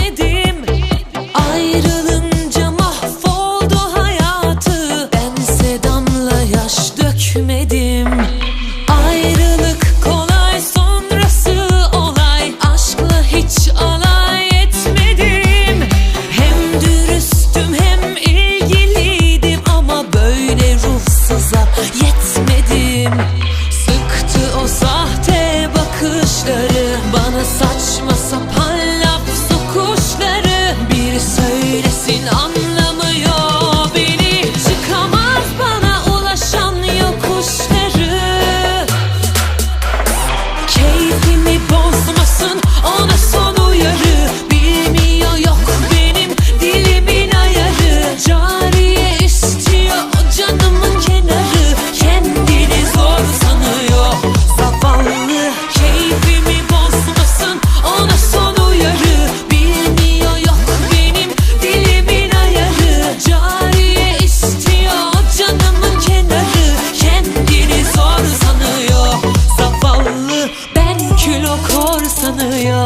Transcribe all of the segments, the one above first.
me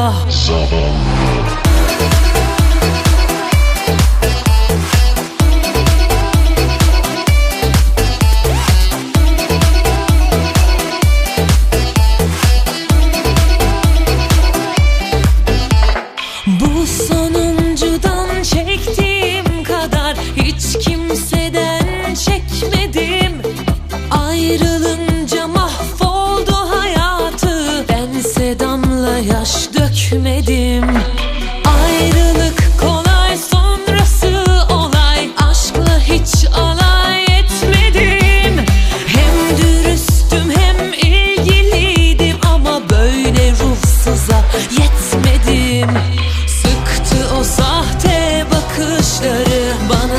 Sabah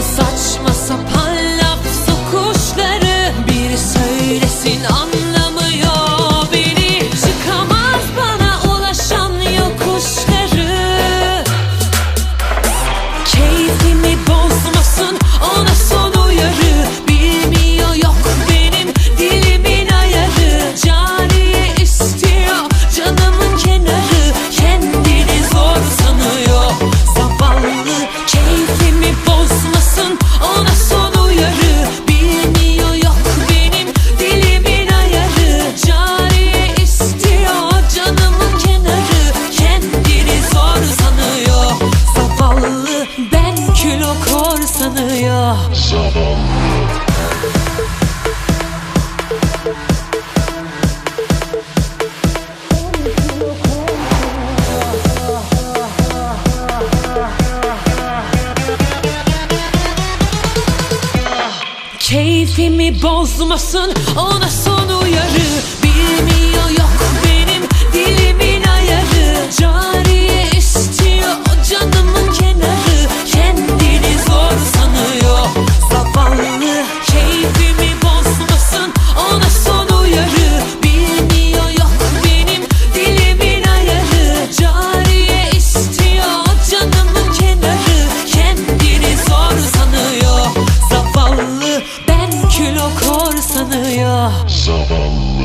saçma zavallı. Keyfimi bozmasın ona son uyarı Bilmiyor yok benim dilimi kül okur sanıyor. Zavallı.